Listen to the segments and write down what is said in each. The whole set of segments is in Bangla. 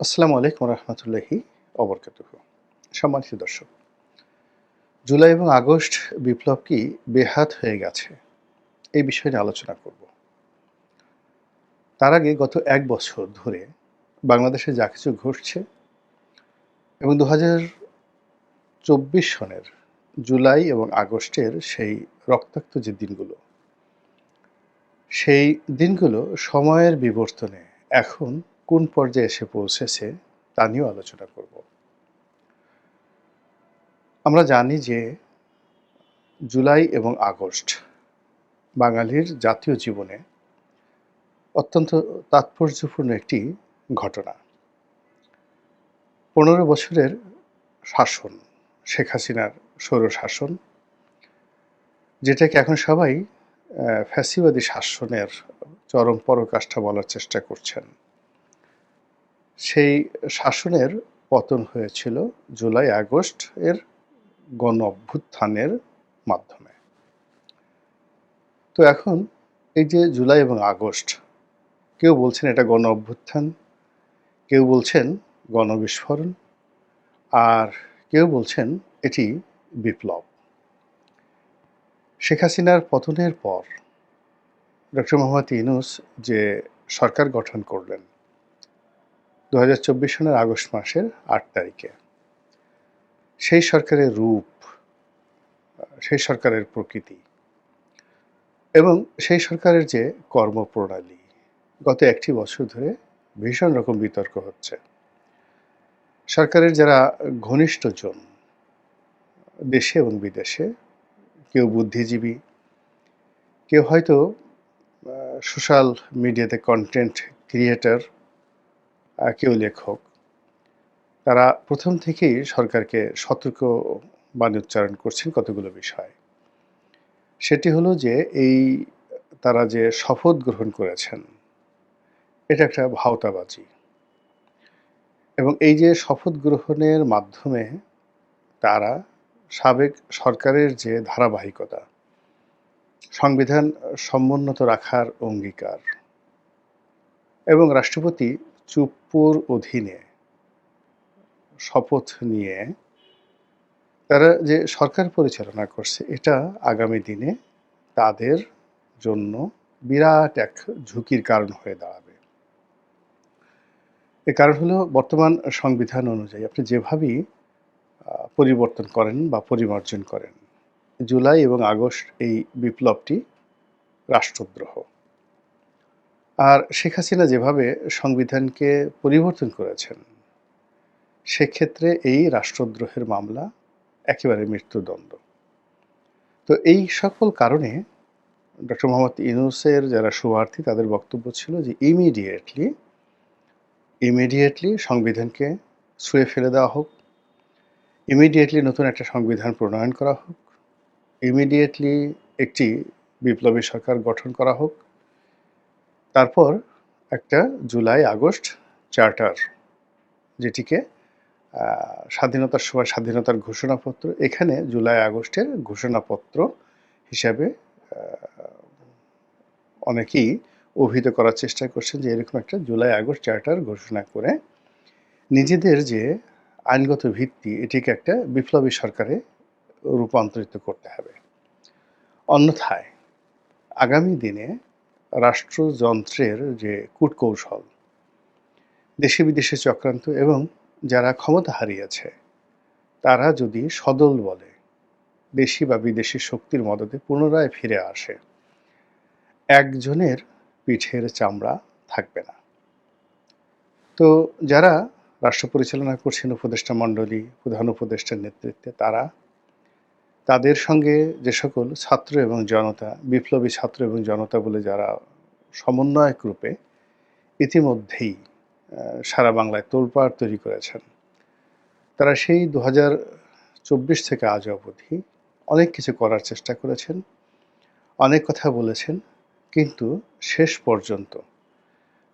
আসসালামু আলাইকুম রহমতুল্লাহি অবরকাতুহ। সম্মানিত দর্শক, জুলাই এবং আগস্ট বিপ্লব কি বেহাত হয়ে গেছে? এই বিষয় নিয়ে আলোচনা করব। তার আগে গত এক বছর ধরে বাংলাদেশে যা কিছু ঘটছে এবং দু চব্বিশ সনের জুলাই এবং আগস্টের সেই রক্তাক্ত যে দিনগুলো, সেই দিনগুলো সময়ের বিবর্তনে এখন কোন পর্যায়ে এসে পৌঁছেছে তা নিয়েও আলোচনা করব। আমরা জানি যে জুলাই এবং আগস্ট বাঙালির জাতীয় জীবনে অত্যন্ত তাৎপর্যপূর্ণ একটি ঘটনা। পনেরো বছরের শাসন, শেখ হাসিনার সৌর শাসন যেটাকে এখন সবাই ফ্যাসিবাদী শাসনের চরম পরকাষ্ঠা বলার চেষ্টা করছেন। সেই শাসনের পতন হয়েছিল জুলাই আগস্ট এর গণ অভ্যুত্থানের মাধ্যমে। তো এখন এই যে জুলাই এবং আগস্ট, কেউ বলছেন এটা গণ অভ্যুত্থান কেউ বলছেন গণবিস্ফোরণ, আর কেউ বলছেন এটি বিপ্লব। শেখ হাসিনার পতনের পর ডক্টর মোহাম্মদ ইনুস যে সরকার গঠন করলেন দু হাজার চব্বিশ সনের আগস্ট মাসের আট তারিখে। সেই সরকারের রূপ, সেই সরকারের প্রকৃতি এবং সেই সরকারের যে কর্মপ্রণালী গত একটি বছর ধরে ভীষণ রকম বিতর্ক হচ্ছে। সরকারের যারা ঘনিষ্ঠজন দেশে এবং বিদেশে, কেউ বুদ্ধিজীবী, কেউ হয়তো সোশ্যাল মিডিয়াতে কন্টেন্ট ক্রিয়েটার কেউ লেখক, তারা প্রথম থেকেই সরকারকে সতর্ক বাণী উচ্চারণ করছেন কতগুলো বিষয়। সেটি হলো যে, এই তারা যে শপথ গ্রহণ করেছেন, এটা একটা ভাওতাবাজি। এবং এই যে শপথ গ্রহণের মাধ্যমে তারা সাবেক সরকারের যে ধারাবাহিকতা, সংবিধান সমুন্নত রাখার অঙ্গীকার এবং রাষ্ট্রপতি চুপ্পুর অধীনে শপথ নিয়ে তারা যে সরকার পরিচালনা করছে, এটা আগামী দিনে তাদের জন্য বিরাট এক ঝুঁকির কারণ হয়ে দাঁড়াবে। এ কারণ হলো বর্তমান সংবিধান অনুযায়ী আপনি যেভাবেই পরিবর্তন করেন বা পরিমার্জন করেন, জুলাই এবং আগস্ট এই বিপ্লবটি রাষ্ট্রদ্রোহ। আর শেখ হাসিনা যেভাবে সংবিধানকে পরিবর্তন করেছেন, সেক্ষেত্রে এই রাষ্ট্রদ্রোহের মামলা একেবারে মৃত্যুদণ্ড। তো এই সকল কারণে ডক্টর মোহাম্মদ ইউনুসের যারা শুভার্থী তাদের বক্তব্য ছিল যে ইমিডিয়েটলি ইমিডিয়েটলি সংবিধানকে ছুঁয়ে ফেলে দেওয়া হোক ইমিডিয়েটলি নতুন একটা সংবিধান প্রণয়ন করা হোক ইমিডিয়েটলি একটি বিপ্লবী সরকার গঠন করা হোক তারপর একটা জুলাই, আগস্ট চার্টার, যেটিকে স্বাধীনতার সময় স্বাধীনতার ঘোষণাপত্র, এখানে জুলাই, আগস্টের ঘোষণাপত্র হিসাবে অনেকেই অভিহিত করার চেষ্টা করছেন যে এরকম একটা জুলাই, আগস্ট চার্টার ঘোষণা করে নিজেদের যে আইনগত ভিত্তি, এটিকে একটা বিপ্লবী সরকারে রূপান্তরিত করতে হবে। অন্যথায় আগামী দিনে রাষ্ট্রযন্ত্রের যে কূটকৌশল দেশে বিদেশে চক্রান্ত এবং যারা ক্ষমতা হারিয়েছে, তারা যদি সদল বলে, দেশি বা বিদেশি শক্তির মদতে পুনরায় ফিরে আসে, একজনের পিঠের চামড়া থাকবে না। তো যারা রাষ্ট্র পরিচালনা করছেন উপদেষ্টা মণ্ডলী, প্রধান উপদেষ্টার নেতৃত্বে, তারা তাদের সঙ্গে যে সকল ছাত্র এবং জনতা, বিপ্লবী ছাত্র এবং জনতা বলে যারা সমন্বয়ক রূপে ইতিমধ্যেই সারা বাংলায় তোলপাড় তৈরি করেছেন, তারা সেই দু চব্বিশ থেকে আজ অবধি অনেক কিছু করার চেষ্টা করেছেন, অনেক কথা বলেছেন, কিন্তু শেষ পর্যন্ত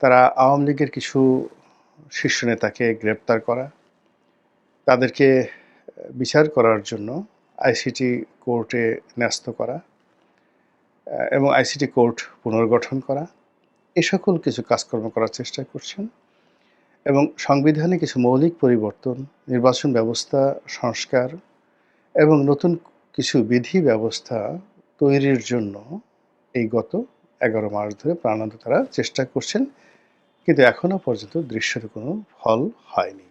তারা আওয়ামী লীগের কিছু শীর্ষ নেতাকে গ্রেপ্তার করা, তাদেরকে বিচার করার জন্য আইসিটি কোর্টে ন্যস্ত করা এবং আইসিটি কোর্ট পুনর্গঠন করা, এ সকল কিছু কাজকর্ম করার চেষ্টা করছেন এবং সংবিধানে কিছু মৌলিক পরিবর্তন, নির্বাচন ব্যবস্থা, সংস্কার এবং নতুন কিছু বিধি ব্যবস্থা তৈরির জন্য এই গত এগারো মাস ধরে প্রাণান্ত তারা চেষ্টা করছেন, কিন্তু এখনও পর্যন্ত দৃশ্যের কোনো ফল হয়নি।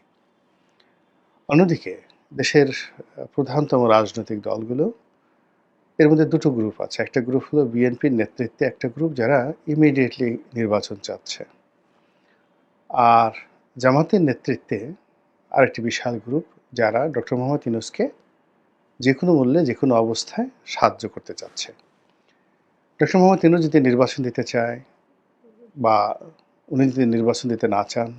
অন্যদিকে দেশের প্রধানতম রাজনৈতিক দলগুলো, এর মধ্যে দুটো গ্রুপ আছে। একটা গ্রুপ হলো বিএনপির নেতৃত্বে একটা গ্রুপ যারা ইমিডিয়েটলি নির্বাচন চাচ্ছে। আর জামাতের নেতৃত্বে আরেকটি বিশাল গ্রুপ যারা ডক্টর মোহাম্মদ ইনুসকে যে কোনো মূল্যে, যে কোনো অবস্থায় সাহায্য করতে চাচ্ছে। ডক্টর মোহাম্মদ ইনুস যদি নির্বাচন দিতে চায় বা উনি যদি নির্বাচন দিতে না চান,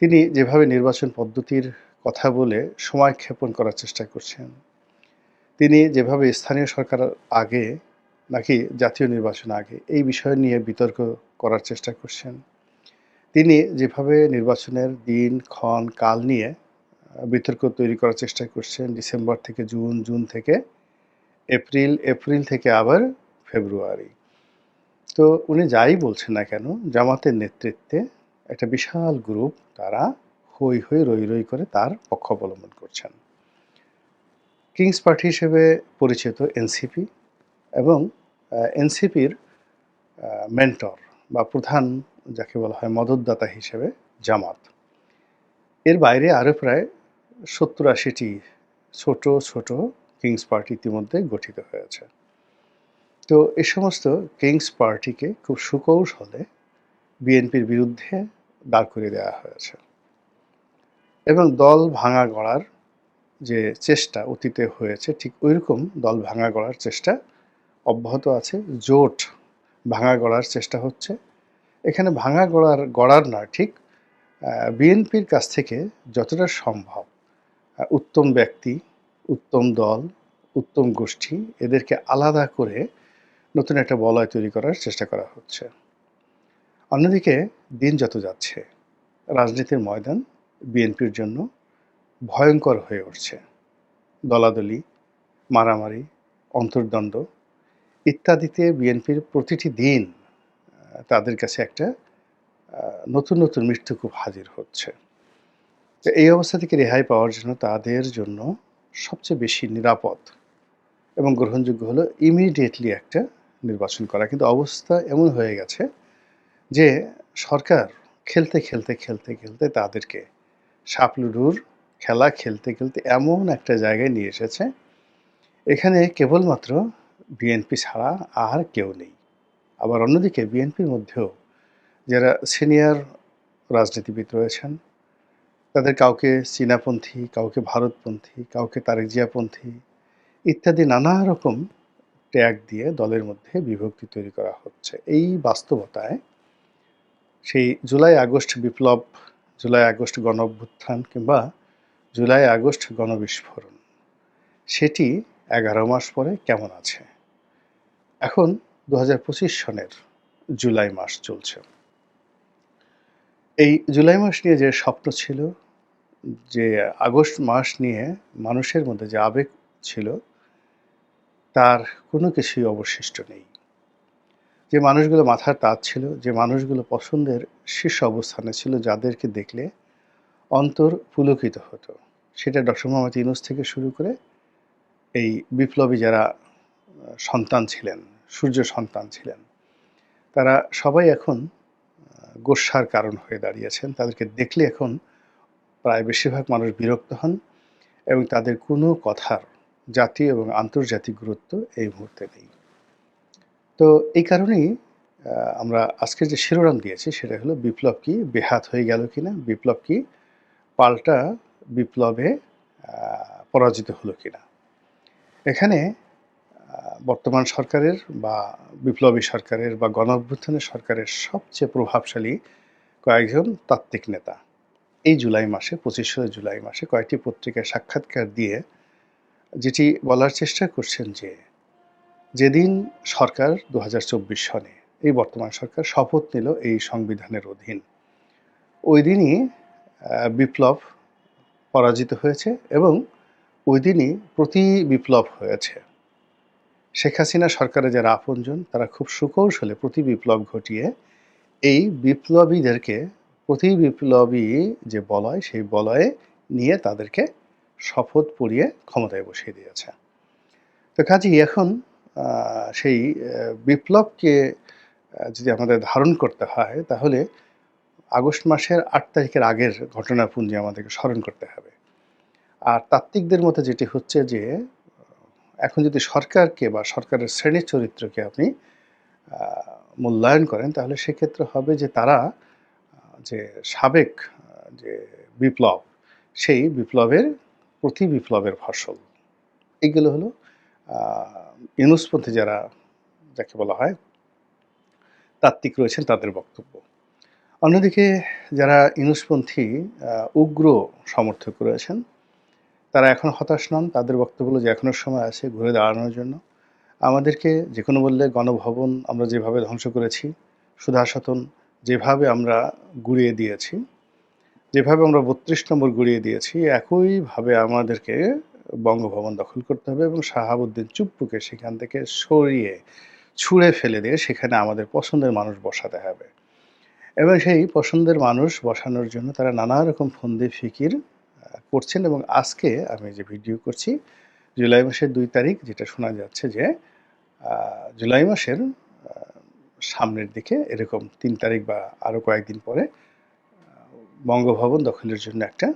তিনি যেভাবে নির্বাচন পদ্ধতির কথা বলে সময় ক্ষেপণ করার চেষ্টা করছেন। তিনি যেভাবে স্থানীয় সরকার আগে নাকি জাতীয় নির্বাচন আগে এই বিষয় নিয়ে বিতর্ক করার চেষ্টা করছেন। তিনি যেভাবে নির্বাচনের দিন, ক্ষণ, কাল নিয়ে বিতর্ক তৈরি করার চেষ্টা করছেন ডিসেম্বর থেকে জুন জুন থেকে এপ্রিল এপ্রিল থেকে আবার ফেব্রুয়ারি। তো উনি যাই বলছেন না কেন, জামাতের নেতৃত্বে একটা বিশাল গ্রুপ, তারা হই হই রই রই করে তার পক্ষ অবলম্বন করছেন কিংস পার্টি হিসেবে পরিচিত এনসিপি এবং এনসিপির মেন্টর বা প্রধান যাকে বলা হয়, মদতদাতা হিসেবে জামাত। এর বাইরে আরও প্রায় সত্তর আশিটি ছোট ছোট কিংস পার্টি ইতিমধ্যে গঠিত হয়েছে তো এ সমস্ত কিংস পার্টিকে খুব সুকৌশলে বিএনপির বিরুদ্ধে দাঁড় করিয়ে দেওয়া হয়েছে। এবং দল ভাঙা গড়ার যে চেষ্টা অতীতে হয়েছে, ঠিক ওইরকম দল ভাঙা গড়ার চেষ্টা অব্যাহত আছে, জোট ভাঙা গড়ার চেষ্টা হচ্ছে। এখানে ভাঙা গড়ার গড়ার না ঠিক বিএনপির কাছ থেকে যতটা সম্ভব উত্তম ব্যক্তি, উত্তম দল, উত্তম গোষ্ঠী, এদেরকে আলাদা করে নতুন একটা বলয় তৈরি করার চেষ্টা করা হচ্ছে। অন্যদিকে দিন যত যাচ্ছে, রাজনীতির ময়দান বিএনপির জন্য ভয়ঙ্কর হয়ে উঠছে। দলাদলি, মারামারি, অন্তর্দ্বন্দ্ব ইত্যাদিতে বিএনপির প্রতিটি দিন তাদের কাছে একটা নতুন নতুন মৃত্যু খুব হাজির হচ্ছে। এই অবস্থা থেকে রেহাই পাওয়ার জন্য তাদের জন্য সবচেয়ে বেশি নিরাপদ এবং গ্রহণযোগ্য হলো ইমিডিয়েটলি একটা নির্বাচন করা। কিন্তু অবস্থা এমন হয়ে গেছে যে সরকার খেলতে খেলতে খেলতে খেলতে তাদেরকে সাপলুডুর খেলা খেলতে খেলতে এমন একটা জায়গায় নিয়ে এসেছে, এখানে কেবলমাত্র বিএনপি ছাড়া আর কেউ নেই। আবার অন্যদিকে বিএনপির মধ্যেও যারা সিনিয়র রাজনীতিবিদ রয়েছেন, তাদের কাউকে চীনাপন্থী, কাউকে ভারতপন্থী, কাউকে তারেক জিয়াপন্থী ইত্যাদি নানা রকম ট্যাগ দিয়ে দলের মধ্যে বিভক্তি তৈরি করা হচ্ছে। এই বাস্তবতায় সেই জুলাই আগস্ট বিপ্লব জুলাই আগস্ট গণ অভ্যুত্থান কিংবা জুলাই আগস্ট গণবিস্ফোরণ, সেটি এগারো মাস পরে কেমন আছে? এখন দু হাজার পঁচিশ সনের জুলাই মাস চলছে। এই জুলাই মাস নিয়ে যে স্বপ্ন ছিল, যে আগস্ট মাস নিয়ে মানুষের মধ্যে যে আবেগ ছিল, তার কোনো কিছুই অবশিষ্ট নেই। যে মানুষগুলো মাথার তাঁত ছিল, যে মানুষগুলো পছন্দের শীর্ষ অবস্থানে ছিল, যাদেরকে দেখলে অন্তর পুলকিত হতো। সেটা ডক্টর মোহাম্মদ ইউনুস থেকে শুরু করে এই বিপ্লবী যারা সন্তান ছিলেন, সূর্য সন্তান ছিলেন, তারা সবাই এখন গোস্বার কারণ হয়ে দাঁড়িয়েছেন তাদেরকে দেখলে এখন প্রায় বেশিরভাগ মানুষ বিরক্ত হন এবং তাদের কোনো কথার জাতীয় এবং আন্তর্জাতিক গুরুত্ব এই মুহূর্তে নেই। তো এই কারণেই আমরা আজকের যে শিরোনাম দিয়েছি সেটা হলো বিপ্লব কি বেহাত হয়ে গেল কি না বিপ্লব কি পাল্টা বিপ্লবে পরাজিত হলো কি না এখানে বর্তমান সরকারের বা বিপ্লবী সরকারের বা গণ সরকারের সবচেয়ে প্রভাবশালী কয়েকজন তাত্ত্বিক নেতা। এই জুলাই মাসে, পঁচিশে জুলাই মাসে কয়েকটি পত্রিকায় সাক্ষাৎকার দিয়ে যেটি বলার চেষ্টা করছেন যে যেদিন সরকার দু হাজার চব্বিশ সনে, এই বর্তমান সরকার শপথ নিল এই সংবিধানের অধীন। ওই দিনই বিপ্লব পরাজিত হয়েছে এবং ওই দিনই প্রতি বিপ্লব হয়েছে। শেখ হাসিনা সরকারের যারা আপনজন, তারা খুব সুকৌশলে প্রতি বিপ্লব ঘটিয়ে এই বিপ্লবীদেরকে, প্রতি বিপ্লবী যে বলয়, সেই বলয়ে নিয়ে তাদেরকে শপথ পড়িয়ে ক্ষমতায় বসিয়ে দিয়েছে। তো কাজেই এখন সেই বিপ্লবকে যদি আমাদের ধারণ করতে হয়, তাহলে আগস্ট মাসের আট তারিখের আগের ঘটনাপুঞ্জি আমাদেরকে স্মরণ করতে হবে। আর তাত্ত্বিকদের মতে যেটি হচ্ছে যে, এখন যদি সরকারকে বা সরকারের শ্রেণি চরিত্রকে আপনি মূল্যায়ন করেন, তাহলে সেক্ষেত্রে হবে যে তারা, যে সাবেক, যে বিপ্লব, সেই বিপ্লবের, প্রতি বিপ্লবের ফসল। এগুলো হলো ইউনুসপন্থী যারা যাকে বলা হয় তাত্ত্বিক রয়েছেন, তাদের বক্তব্য। অন্যদিকে যারা ইউনুসপন্থী উগ্র সমর্থক রয়েছেন, তারা এখন হতাশ নন। তাদের বক্তব্য যে এখনও সময় আছে ঘুরে দাঁড়ানোর জন্য। আমাদেরকে যে কোনো বললে গণভবন আমরা যেভাবে ধ্বংস করেছি সুধাসতন যেভাবে আমরা গুড়িয়ে দিয়েছি, যেভাবে আমরা বত্রিশ নম্বর গুড়িয়ে দিয়েছি, একইভাবে আমাদেরকে বঙ্গভবন দখল করতে হবে এবং শাহাবুদ্দিন চুপ্পুকে সেখান থেকে সরিয়ে ছুঁড়ে ফেলে দিয়ে সেখানে আমাদের পছন্দের মানুষ বসাতে হবে। এবং সেই পছন্দের মানুষ বসানোর জন্য তারা নানা রকম ফন্দি ফিকির করছেন এবং আজকে আমি যে ভিডিও করছি, জুলাই মাসের দুই তারিখ, যেটা শোনা যাচ্ছে যে জুলাই মাসের সামনের দিকে এরকম তিন তারিখ বা আরও কয়েকদিন পরে বঙ্গভবন দখলের জন্য একটা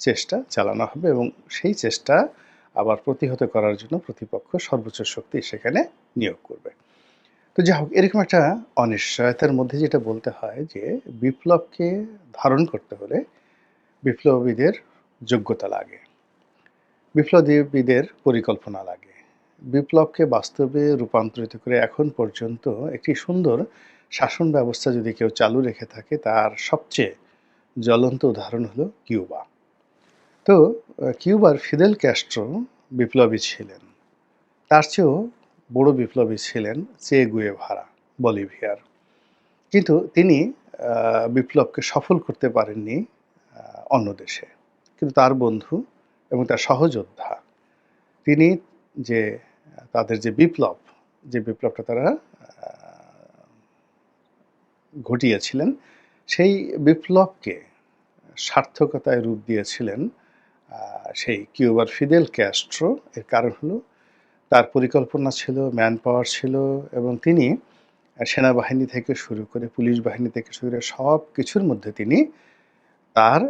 চেষ্টা চালানো হবে এবং সেই চেষ্টা আবার প্রতিহত করার জন্য প্রতিপক্ষ সর্বোচ্চ শক্তি সেখানে নিয়োগ করবে। তো যাই হোক, এরকম একটা অনিশ্চয়তার মধ্যে যেটা বলতে হয় যে বিপ্লবকে ধারণ করতে হলে বিপ্লবীদের যোগ্যতা লাগে, বিপ্লবীদের পরিকল্পনা লাগে। বিপ্লবকে বাস্তবে রূপান্তরিত করে এখন পর্যন্ত একটি সুন্দর শাসন ব্যবস্থা যদি কেউ চালু রেখে থাকে, তার সবচেয়ে জ্বলন্ত উদাহরণ হলো কিউবা। তো কিউবার ফিদেল ক্যাস্ট্রো বিপ্লবী ছিলেন। তার চেয়েও বড় বিপ্লবী ছিলেন চে গুয়েভারা, বলিভিয়ার। কিন্তু তিনি বিপ্লবকে সফল করতে পারেননি অন্য দেশে। কিন্তু তার বন্ধু এবং তার সহযোদ্ধা, তিনি যে, তাদের যে বিপ্লব, যে বিপ্লবটা তারা ঘটিয়েছিলেন, সেই বিপ্লবকে সার্থকতায় রূপ দিয়েছিলেন সেই কিউবার ফিদেল ক্যাস্ট্রো, এর কারণ হলো তার পরিকল্পনা ছিল ম্যান পাওয়ার ছিল এবং তিনি সেনাবাহিনী থেকে শুরু করে পুলিশ বাহিনী থেকে শুরু করে সব কিছুর মধ্যে তিনি তার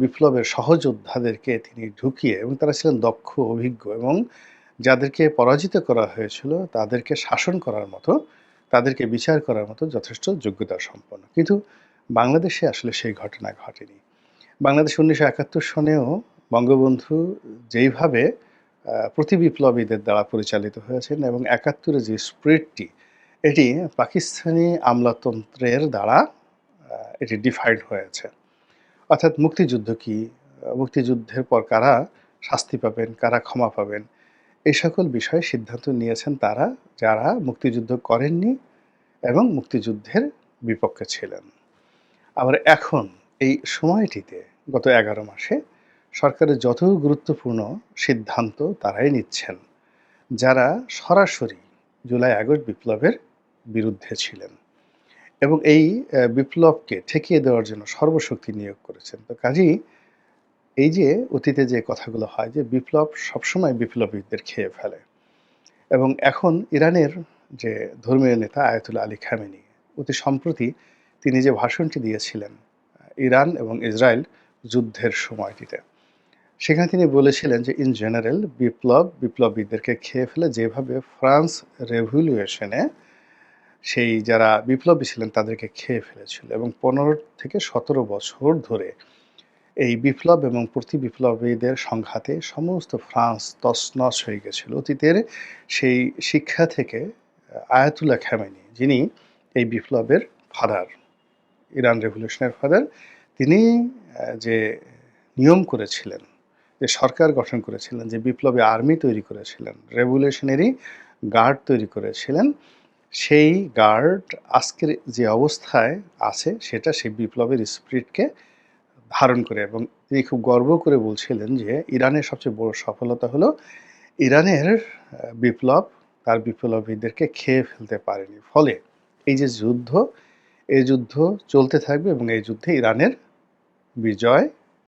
বিপ্লবের সহযোদ্ধাদেরকে তিনি ঢুকিয়ে এবং তারা ছিলেন দক্ষ, অভিজ্ঞ এবং যাদেরকে পরাজিত করা হয়েছিল, তাদেরকে শাসন করার মতো, তাদেরকে বিচার করার মতো যথেষ্ট যোগ্যতা সম্পন্ন। কিন্তু বাংলাদেশে আসলে সেই ঘটনা ঘটেনি। বাংলাদেশ উনিশশো একাত্তর সনেও বঙ্গবন্ধু যেইভাবে আহ, প্রতি বিপ্লবীদের দ্বারা পরিচালিত হয়েছেন এবং একাত্তরের যে স্প্রিটটি এটি পাকিস্তানি আমলাতন্ত্রের দ্বারা এটি ডিফাইন্ড হয়েছে। অর্থাৎ মুক্তিযুদ্ধ কি? মুক্তিযুদ্ধের পর কারা শাস্তি পাবেন? কারা ক্ষমা পাবেন? এই সকল বিষয়ে সিদ্ধান্ত নিয়েছেন তারা যারা মুক্তিযুদ্ধ করেননি এবং মুক্তিযুদ্ধের বিপক্ষে ছিলেন। আবার এখন এই সময়টিতে গত এগারো মাসে সরকারের যত গুরুত্বপূর্ণ সিদ্ধান্ত তারাই নিচ্ছেন, যারা সরাসরি জুলাই আগস্ট বিপ্লবের বিরুদ্ধে ছিলেন এবং এই বিপ্লবকে ঠেকিয়ে দেওয়ার জন্য সর্বশক্তি নিয়োগ করেছেন। তো কাজেই এই যে অতীতে যে কথাগুলো হয় যে বিপ্লব সবসময় বিপ্লবীদের খেয়ে ফেলে এবং এখন ইরানের যে ধর্মীয় নেতা আয়াতুল্লাহ আলী খামেনি, অতি সম্প্রতি তিনি যে ভাষণটি দিয়েছিলেন, ইরান এবং ইসরায়েল যুদ্ধের সময়টিতে সেখানে তিনি বলেছিলেন যে ইন জেনারেল বিপ্লব, বিপ্লবীদেরকে খেয়ে ফেলে যেভাবে ফ্রান্স রেভলিউশনে সেই যারা বিপ্লবী ছিলেন তাদেরকে খেয়ে ফেলেছিল এবং পনেরো থেকে সতেরো বছর ধরে এই বিপ্লব এবং প্রতি বিপ্লবীদের সংঘাতে সমস্ত ফ্রান্স তছনছ হয়ে গেছিল। অতীতের সেই শিক্ষা থেকে আয়াতুল্লাহ খামেনি, যিনি এই বিপ্লবের ফাদার, ইরান রেভলিউশনের ফাদার, তিনি যে নিয়ম করেছিলেন যে সরকার গঠন করেছিলেন, যে বিপ্লবী আর্মি তৈরি করেছিলেন রেভলিউশনারি গার্ড তৈরি করেছিলেন, সেই গার্ড আজকের যে অবস্থায় আছে, সেটা সেই বিপ্লবের স্পিরিটকে ধারণ করে এবং তিনি খুব গর্ব করে বলছিলেন যে ইরানের সবচেয়ে বড় সফলতা হলো ইরানের বিপ্লব, তার বিপ্লবীদেরকে খেয়ে ফেলতে পারেনি। ফলে এই যে যুদ্ধ, এই যুদ্ধ চলতে থাকবে এবং এই যুদ্ধে ইরানের বিজয়